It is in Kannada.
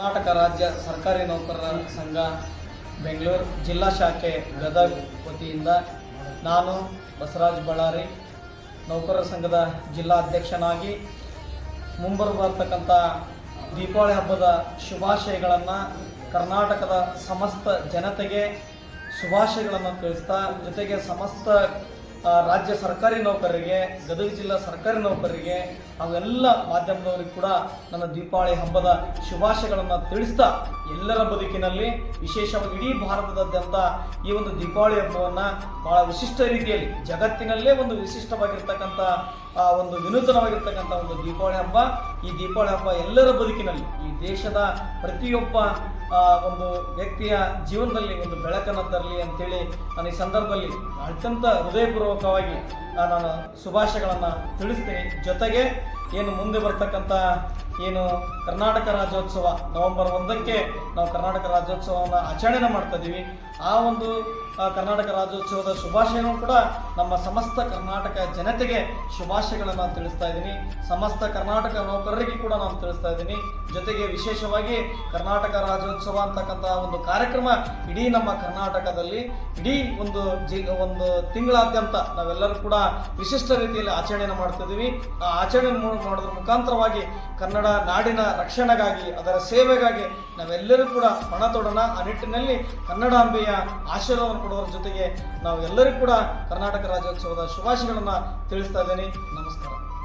ಕರ್ನಾಟಕ ರಾಜ್ಯ ಸರ್ಕಾರಿ ನೌಕರರ ಸಂಘ, ಬೆಂಗಳೂರು ಜಿಲ್ಲಾ ಶಾಖೆ ಗದಗ್ ವತಿಯಿಂದ ನಾನು ಬಸವರಾಜ್ ಬಳ್ಳಾರಿ ನೌಕರರ ಸಂಘದ ಜಿಲ್ಲಾ ಅಧ್ಯಕ್ಷನಾಗಿ ಮುಂಬರುವಂತಕ್ಕಂಥ ದೀಪಾವಳಿ ಹಬ್ಬದ ಶುಭಾಶಯಗಳನ್ನು ಕರ್ನಾಟಕದ ಸಮಸ್ತ ಜನತೆಗೆ ಶುಭಾಶಯಗಳನ್ನು ತಿಳಿಸ್ತಾ, ಜೊತೆಗೆ ಸಮಸ್ತ ರಾಜ್ಯ ಸರ್ಕಾರಿ ನೌಕರರಿಗೆ, ಗದಗ ಜಿಲ್ಲಾ ಸರ್ಕಾರಿ ನೌಕರರಿಗೆ ಎಲ್ಲ ಮಾಧ್ಯಮದವರಿಗೆ ಕೂಡ ನನ್ನ ದೀಪಾವಳಿ ಹಬ್ಬದ ಶುಭಾಶಯಗಳನ್ನು ತಿಳಿಸ್ತಾ ಎಲ್ಲರ ಬದುಕಿನಲ್ಲಿ ವಿಶೇಷವಾಗಿ ಇಡೀ ಭಾರತದಾದ್ಯಂತ ಈ ಒಂದು ದೀಪಾವಳಿ ಹಬ್ಬವನ್ನು ಬಹಳ ವಿಶಿಷ್ಟ ರೀತಿಯಲ್ಲಿ, ಜಗತ್ತಿನಲ್ಲೇ ಒಂದು ವಿಶಿಷ್ಟವಾಗಿರ್ತಕ್ಕಂಥ ಒಂದು ವಿನೂತನವಾಗಿರ್ತಕ್ಕಂಥ ಒಂದು ದೀಪಾವಳಿ ಹಬ್ಬ. ಈ ದೀಪಾವಳಿ ಹಬ್ಬ ಎಲ್ಲರ ಬದುಕಿನಲ್ಲಿ, ಈ ದೇಶದ ಪ್ರತಿಯೊಬ್ಬ ಒಂದು ವ್ಯಕ್ತಿಯ ಜೀವನದಲ್ಲಿ ಒಂದು ಬೆಳಕನ್ನು ತರಲಿ ಅಂತೇಳಿ ನಾನು ಈ ಸಂದರ್ಭದಲ್ಲಿ ಅತ್ಯಂತ ಹೃದಯಪೂರ್ವಕವಾಗಿ ನಾನು ಶುಭಾಶಯಗಳನ್ನು ತಿಳಿಸ್ತೀನಿ. ಜೊತೆಗೆ ಏನು ಮುಂದೆ ಬರ್ತಕ್ಕಂಥ ಏನು ಕರ್ನಾಟಕ ರಾಜ್ಯೋತ್ಸವ ನವೆಂಬರ್ ಒಂದಕ್ಕೆ ನಾವು ಕರ್ನಾಟಕ ರಾಜ್ಯೋತ್ಸವವನ್ನು ಆಚರಣೆ ಮಾಡ್ತಾ ಇದ್ದೀವಿ ಆ ಒಂದು ಕರ್ನಾಟಕ ರಾಜ್ಯೋತ್ಸವದ ಶುಭಾಶಯನೂ ಕೂಡ ನಮ್ಮ ಸಮಸ್ತ ಕರ್ನಾಟಕ ಜನತೆಗೆ ಶುಭಾಶಯಗಳನ್ನು ತಿಳಿಸ್ತಾ ಇದ್ದೀನಿ ಸಮಸ್ತ ಕರ್ನಾಟಕ ನೌಕರರಿಗೆ ಕೂಡ ನಾನು ತಿಳಿಸ್ತಾ ಇದ್ದೀನಿ ಜೊತೆಗೆ ವಿಶೇಷವಾಗಿ ಕರ್ನಾಟಕ ರಾಜ್ಯೋತ್ಸವ ಅಂತಕ್ಕಂಥ ಒಂದು ಕಾರ್ಯಕ್ರಮ ಇಡೀ ನಮ್ಮ ಕರ್ನಾಟಕದಲ್ಲಿ, ಇಡೀ ಒಂದು ಜಿ, ಒಂದು ತಿಂಗಳಾದ್ಯಂತ ನಾವೆಲ್ಲರೂ ಕೂಡ ವಿಶಿಷ್ಟ ರೀತಿಯಲ್ಲಿ ಆಚರಣೆಯನ್ನು ಮಾಡ್ತಿದ್ದೀವಿ ಆ ಆಚರಣೆ ಮಾಡೋದ್ರ ಮುಖಾಂತರವಾಗಿ ಕನ್ನಡ ನಾಡಿನ ರಕ್ಷಣೆಗಾಗಿ, ಅದರ ಸೇವೆಗಾಗಿ ನಾವೆಲ್ಲರೂ ಕೂಡ ಪಣ ತೊಡೋಣ ಆ ನಿಟ್ಟಿನಲ್ಲಿ ಕನ್ನಡಾಂಬೆಯ ಆಶೀರ್ವಾದವನ್ನು ಕೊಡುವ ಜೊತೆಗೆ ನಾವು ಎಲ್ಲರೂ ಕೂಡ ಕರ್ನಾಟಕ ರಾಜ್ಯೋತ್ಸವದ ಶುಭಾಶಯಗಳನ್ನು ತಿಳಿಸ್ತಾ ಇದ್ದೀನಿ. ನಮಸ್ಕಾರ.